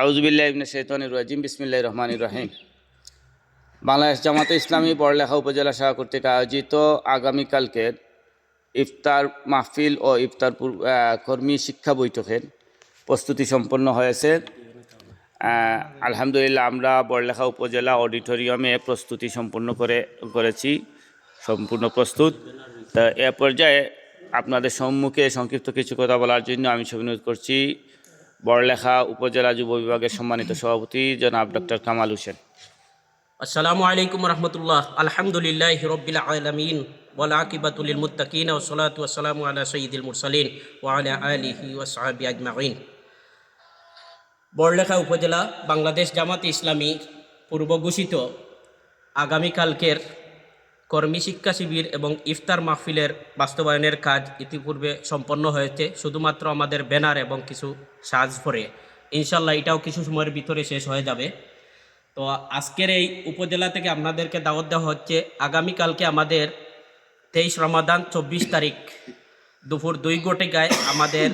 আউজবিল্লাহ ইবনে রাজিম বিসমিল্লাহ রহমানির রহিম। বাংলাদেশ জামাতে ইসলামী পড়লেখা উপজেলা শাখা কর্তৃক আয়োজিত আগামীকালকের ইফতার মাহফিল ও ইফতার কর্মী শিক্ষা বৈঠকের প্রস্তুতি সম্পন্ন হয়েছে। আলহামদুলিল্লাহ আমরা বড়লেখা উপজেলা অডিটোরিয়ামে প্রস্তুতি সম্পন্ন করে, করেছি, সম্পূর্ণ প্রস্তুত। তা এ পর্যায়ে আপনাদের সম্মুখে সংক্ষিপ্ত কিছু কথা বলার জন্য আমি অনুরোধ করছি। বড়লেখা উপজেলা যুব বিভাগের সম্মানিত সভাপতি জনাব ডক্টর কামাল হোসেন। আসসালামু আলাইকুম রহমতুল্লাহ। আলহামদুলিল্লাহ হিরবিল আলমিন। ওয়ালাকিবাতুল মুত্তাকিন ও সলাত ওয়াসালাম আলা সঈদুল মুরসালিন ওয়ালা আলিহি ওয়াসাহাবি আজমাইন। বড়লেখা উপজেলা বাংলাদেশ জামাত ইসলামী পূর্ব ঘোষিত আগামীকালকের কর্মী শিক্ষা শিবির এবং ইফতার মাহফিলের বাস্তবায়নের কাজ ইতিপূর্বে সম্পন্ন হয়েছে, শুধুমাত্র আমাদের ব্যানার এবং কিছু সাজ পরে ইনশাল্লাহ এটাও কিছু সময়ের ভিতরে শেষ হয়ে যাবে। তো আজকের এই উপজেলা থেকে আপনাদেরকে দাওয়াত দেওয়া হচ্ছে, আগামীকালকে আমাদের তেইশ রমাদান চব্বিশ তারিখ দুপুর দুই গোটে গায়ে আমাদের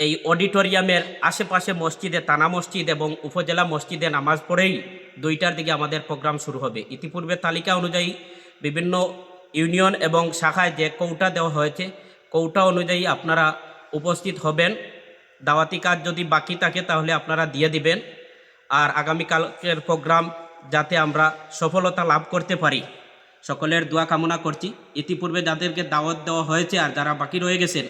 এই অডিটোরিয়ামের আশেপাশে মসজিদে তানা মসজিদ এবং উপজেলা মসজিদে নামাজ পড়েই দুইটার দিকে আমাদের প্রোগ্রাম শুরু হবে। ইতিপূর্বে তালিকা অনুযায়ী বিভিন্ন ইউনিয়ন এবং শাখায় যে কৌটা দেওয়া হয়েছে, কৌটা অনুযায়ী আপনারা উপস্থিত হবেন। দাওয়াতি কাজ যদি বাকি থাকে তাহলে আপনারা দিয়ে দিবেন। আর আগামীকালকের প্রোগ্রাম যাতে আমরা সফলতা লাভ করতে পারি। সকলের দোয়া কামনা করছি। ইতিপূর্বে যাদেরকে দাওয়াত দেওয়া হয়েছে আর যারা বাকি রয়ে গেছেন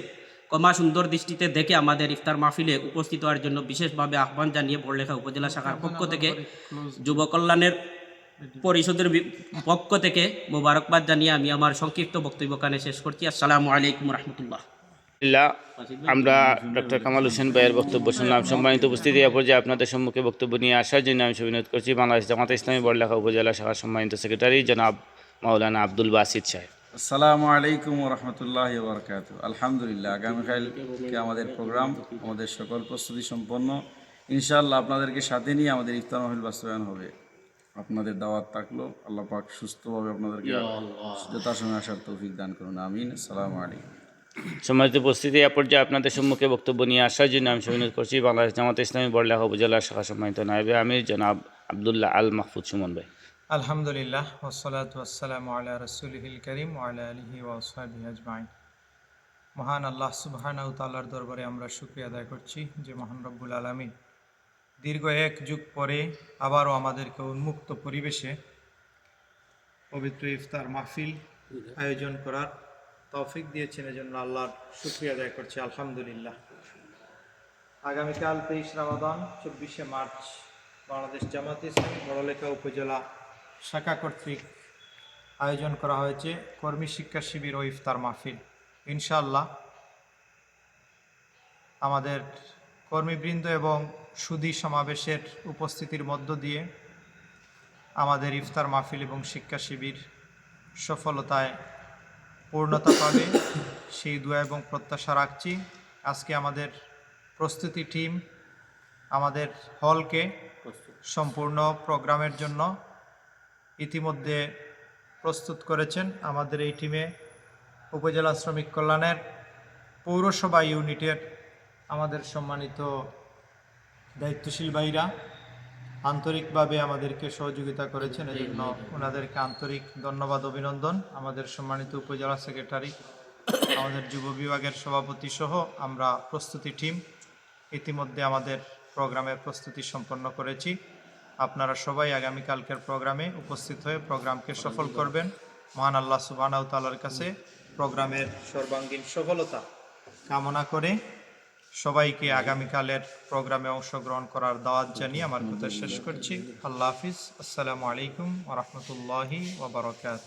কমা সুন্দর দৃষ্টিতে দেখে আমাদের ইফতার মাহফিলে উপস্থিত হওয়ার জন্য বিশেষভাবে আহ্বান জানিয়ে বড়লেখা উপজেলা শাখার পক্ষ থেকে যুব কল্যাণের পরিষদের পক্ষ থেকে মোবারকবাদ জানিয়ে আমি আমার সংক্ষিপ্ত বক্তব্য কানে শেষ করছি। আসসালামু আলাইকুম রহমতুল্লাহ। আমরা ডক্টর কামাল হোসেন ভাইয়ের বক্তব্য শুনলাম। সম্মানিত উপস্থিতি, এ পর্যায়ে আপনাদের সম্মুখে বক্তব্য নিয়ে আসার জন্য আমি অনুরোধ করছি। বাংলাদেশ জামাত ইসলামী বড়লেখা উপজেলা শাখার সম্মানিত সেক্রেটারি জনাব মাওলানা আব্দুল বাসিদ সাহেব। আসসালামু আলাইকুম রহমতুল্লাহ বরকাত আলহামদুলিল্লাহ আগামীকালকে আমাদের প্রোগ্রাম আমাদের সকল প্রস্তুতি সম্পন্ন। ইনশাআল্লাহ আপনাদেরকে সাথে নিয়ে আমাদের ইফতার মাহফিল বাস্তবায়ন হবে। আপনাদের দাওয়াত থাকল আল্লাহ পাক সুস্থভাবে আপনাদেরকে যথাসময়ে আসার তৌফিক দান করুন আমিন। আসসালামু আলাইকুম। সম্মানিত উপস্থিতি এ পর্যায়ে আপনাদের সম্মুখে বক্তব্য নিয়ে আসার জন্য আমি অনুরোধ করছি বাংলাদেশ জামাত ইসলামী বড়লেখা উপজেলা শাখা সম্মানিত নায়বে আমির জনাব আবদুল্লাহ আল মাহফুজ সুমন ভাই। আলহামদুলিল্লাহ ওসলাত ওয়াসালাম আলা রসুলহিল করিম আলা আলহি ওয়াসাবি আজমাইন। মহান আল্লাহ সুবহানাউ তাআলার দরবারে আমরা শুকরিয়া আদায় করছি যে মহান রব্বুল আলমিন দীর্ঘ এক যুগ পরে আবারও আমাদেরকে উন্মুক্ত পরিবেশে পবিত্র ইফতার মাহফিল আয়োজন করার তৌফিক দিয়েছেন। এজন্য আল্লাহর শুকরিয়া আদায় করছি, আলহামদুলিল্লাহ। আগামীকাল তেইশ রামাদান, চব্বিশে মার্চ, বাংলাদেশ জামাত ইসলামী বড়লেখা উপজেলা শাখা কর্তৃক আয়োজন করা হয়েছে। কর্মী শিক্ষা শিবির ও ইফতার মাহফিল। ইনশাআল্লাহ আমাদের কর্মীবৃন্দ এবং সুধী সমাবেশের উপস্থিতির মধ্য দিয়ে আমাদের ইফতার মাহফিল এবং শিক্ষা শিবির সফলতায় পূর্ণতা পাবে। সেই দোয়া এবং প্রত্যাশা রাখছি। আজকে আমাদের প্রস্তুতি টিম আমাদের হলকে সম্পূর্ণ প্রোগ্রামের জন্য ইতিমধ্যে প্রস্তুত করেছেন আমাদের এই টিমে উপজেলা শ্রমিক কল্যাণের পৌরসভা ইউনিটের আমাদের সম্মানিত দায়িত্বশীল ভাইরা। আন্তরিকভাবে আমাদেরকে সহযোগিতা করেছেন, এজন্য ওনাদেরকে আন্তরিক ধন্যবাদ, অভিনন্দন। আমাদের সম্মানিত উপজেলা সেক্রেটারি, আমাদের যুব বিভাগের সভাপতি সহ আমরা প্রস্তুতি টিম ইতিমধ্যে আমাদের প্রোগ্রামের প্রস্তুতি সম্পন্ন করেছি। আপনারা সবাই আগামীকালকের প্রোগ্রামে উপস্থিত হয়ে প্রোগ্রামকে সফল করবেন। মহান আল্লাহ সুবাহ তালার কাছে প্রোগ্রামের সর্বাঙ্গীন সফলতা কামনা করে সবাইকে আগামীকালের প্রোগ্রামে অংশগ্রহণ করার দাওয়াত জানিয়ে আমার কথা শেষ করছি। আল্লাহ হাফিজ। আসসালামু আলাইকুম ওরহমতুল্লাহি ওবরকাত